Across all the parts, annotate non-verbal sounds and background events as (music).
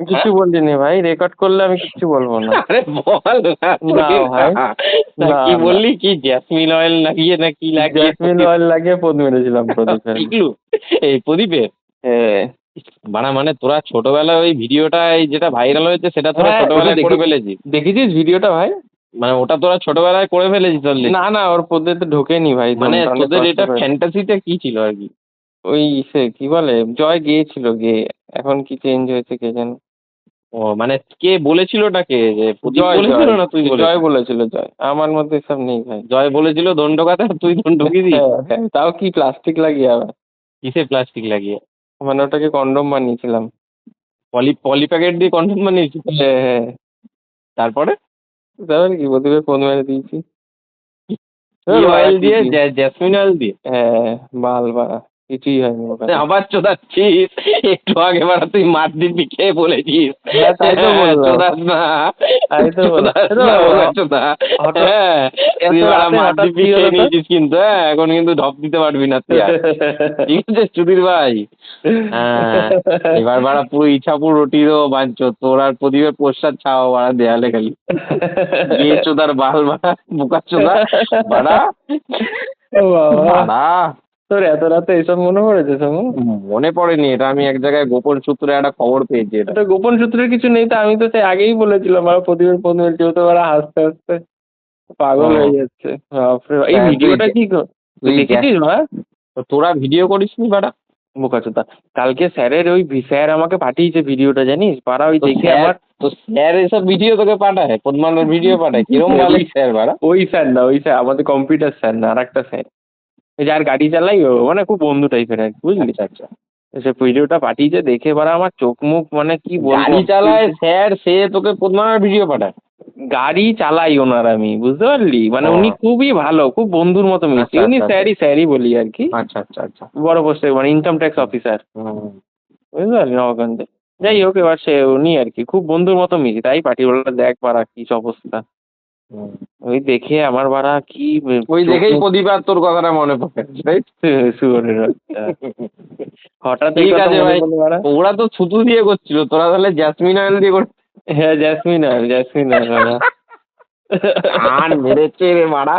কিছু বলিনি ভাই রেকর্ড করলে আমি কিচ্ছু বলব না। আরে বল না ভাই। কি বললি? কি জ্যাসমিন অয়েল লাগিয়ে না কি লাগিয়ে জেসমিন অয়েল লাগিয়ে পদ মেরেছিলাম প্রদীপের এই প্রদীপের? হ্যাঁ। বাড়া মানে তোরা ছোটবেলায় ওই ভিডিওটা এই যেটা ভাইরাল হয়েছে সেটা তোরা হ্যাঁ, ছোটবেলায় দেখেছি। ফেলেছিস দেখেছিস ভিডিওটা ভাই? মানে ওটা তোরা ছোটবেলায় করে ফেলেছিস না না ওর পদে তো ঢোকেনি ভাই মানে তোদের এটা। ফ্যান্টাসিটা কি ছিল আর কি? ওই সে কি বলে? জয় গিয়েছিল গিয়ে এখন কি চেঞ্জ হয়েছে কে জানে? ও মানে কে বলেছিল ওটাকে? যে প্রদীপ জয়। বলেছিল না তুই? জয় বলেছিল জয়। আমার মধ্যে সব নেই ভাই। জয় বলেছিল দণ্ড আর তুই দণ্ড কি দিস? হ্যাঁ, হ্যাঁ, তাও কি প্লাস্টিক লাগিয়ে আবার? কিসে প্লাস্টিক লাগিয়ে? মানে ওটাকে কন্ডম বানিয়েছিলাম। পলি পলি প্যাকেট দিয়ে কন্টেন্ট বানিয়েছিস? হ্যাঁ হ্যাঁ। তারপরে? তারপরে কি প্রদীপের ফোন মেরে দিয়েছি। অয়েল দিয়ে? জ্যা- জ্যাসমিন অয়েল দিয়ে? হ্যাঁ বাল বা কিছুই হয়নি ওখানে। আবার চোদাচ্ছিস একটু আগে বারা তুই মার দিবি খেয়ে বলেছিস? হ্যাঁ, তাই তো বললাম। চোদাস না। তাই তো। হ্যাঁ, মার দিবি খেয়ে নিয়েছিস কিন্তু হ্যাঁ এখন কিন্তু ঢপ দিতে পারবি না তুই (laughs) ঠিক আছে চুদির ভাই? হ্যাঁ এবার বারা পুরো ইচ্ছাপুর রুটিরও বাঞ্চ। তোর আর প্রদীপের পোস্টার ছাওয়া বাড়া দেয়ালে খালি। গিয়ে চোদার বাল বাড়া বোকা চোদা বাড়া। বাবা, বাড়া। তোর এত রাতে এসব মনে পড়েছে সমু? মনে পড়েনি এটা আমি এক জায়গায় গোপন সূত্রে একটা খবর পেয়েছি এটা। গোপন সূত্রের কিছু নেই তো আমি তো সেই আগেই বলেছিলাম আর ফোন মেরেছি ও তো ওরা হাসতে হাসতে পাগল হয়ে যাচ্ছে। এই হ্যাঁ, ভিডিওটা কি দেখেছিস তো তোরা ভিডিও করিস নি বাড়া। বোকাচোদা। কালকে স্যারের ওই স্যার আমাকে পাঠিয়েছে ভিডিওটা জানিস? পাড়া ওই দেখে স্যার- আমার তো স্যার এসব ভিডিও তোকে পাঠায় পদ্মানোর ভিডিও পাঠায়। কিরম ভালো স্যার বাড়া? ওই স্যার না ওই স্যার আমাদের কম্পিউটার স্যার না আর একটা স্যার। যার গাড়ি চালাই ও মানে খুব বন্ধু টাইপের আর কি, বুঝলি? আচ্ছা আচ্ছা। সে ভিডিওটা পাঠিয়েছে দেখে বারা আমার চোখ মুখ মানে কি বলব? গাড়ি চালায় স্যার সে তোকে পদ্মানোর ভিডিও পাঠায়। গাড়ি চালাই ওনার আমি বুঝতে পারলি? মানে উনি খুবই ভালো খুব বন্ধুর মতো মিশি আচ্ছা, উনি আচ্ছা, স্যারই স্যারই বলি আর কি। আচ্ছা আচ্ছা আচ্ছা। বড় পোস্টে মানে ইনকাম ট্যাক্স অফিসার। বুঝতে পারলি? নবাগঞ্জে যাই হোক এবার সে উনি আর কি খুব বন্ধুর মতো মিশি তাই পাঠিয়ে বলল দেখ পাড়া কি অবস্থা। ওই দেখে আমার বাড়া কি ওই দেখেই প্রদীপ আর তোর কথাটা মনে পড়ে। (laughs) হঠাৎ ঠিক আছে ভাই। ওরা তো ছুতু দিয়ে করছিল তোরা তাহলে জ্যাসমিন অয়েল দিয়ে করছিস হ্যাঁ জ্যাসমিন আর জ্যাসমিন বাবা। আর মেরেছে রে মারা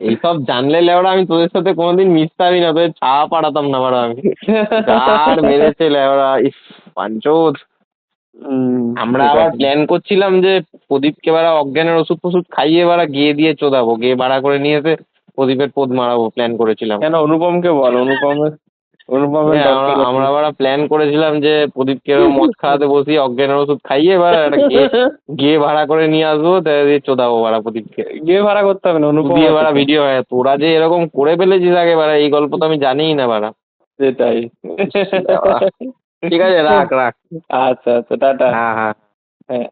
এইসব জানলে লেওড়া আমি তোদের সাথে কোনোদিন মিশতামই না তোদের ছা পাঠাতাম না মারা আমি আর মেরেছে লেওড়া ইস পাঞ্চোদ আমরা আবার। প্ল্যান করছিলাম যে প্রদীপকে বারা অজ্ঞানের ওষুধ ফষুধ খাইয়ে বারা গিয়ে দিয়ে চোদাবো গিয়ে ভাড়া করে নিয়ে এসে প্রদীপের পোদ মারাবো প্ল্যান করেছিলাম। কেন? অনুপমকে বল অনুপমের অনুপমের হ্যাঁ, আমরা- আমরা বারা প্ল্যান করেছিলাম যে প্রদীপকে মদ খাওয়াতে বসিয়ে অজ্ঞানের ওষুধ খাইয়ে এবার গিয়ে (laughs) গিয়ে ভাড়া করে নিয়ে আসব দিয়ে চোদাবো ভাড়া প্রদীপকে। গিয়ে ভাড়া করতে হবে না অনুপম দিয়ে বাড়া। ভিডিও হয় তোরা যে এরকম করে ফেলেছিস আগে বাড়া এই গল্প তো আমি জানিই না বাড়া। সেটাই। (laughs) ঠিক আছে রাখ রাখ। আচ্ছা আচ্ছা টাটা। হ্যাঁ হ্যাঁ। হ্যাঁ।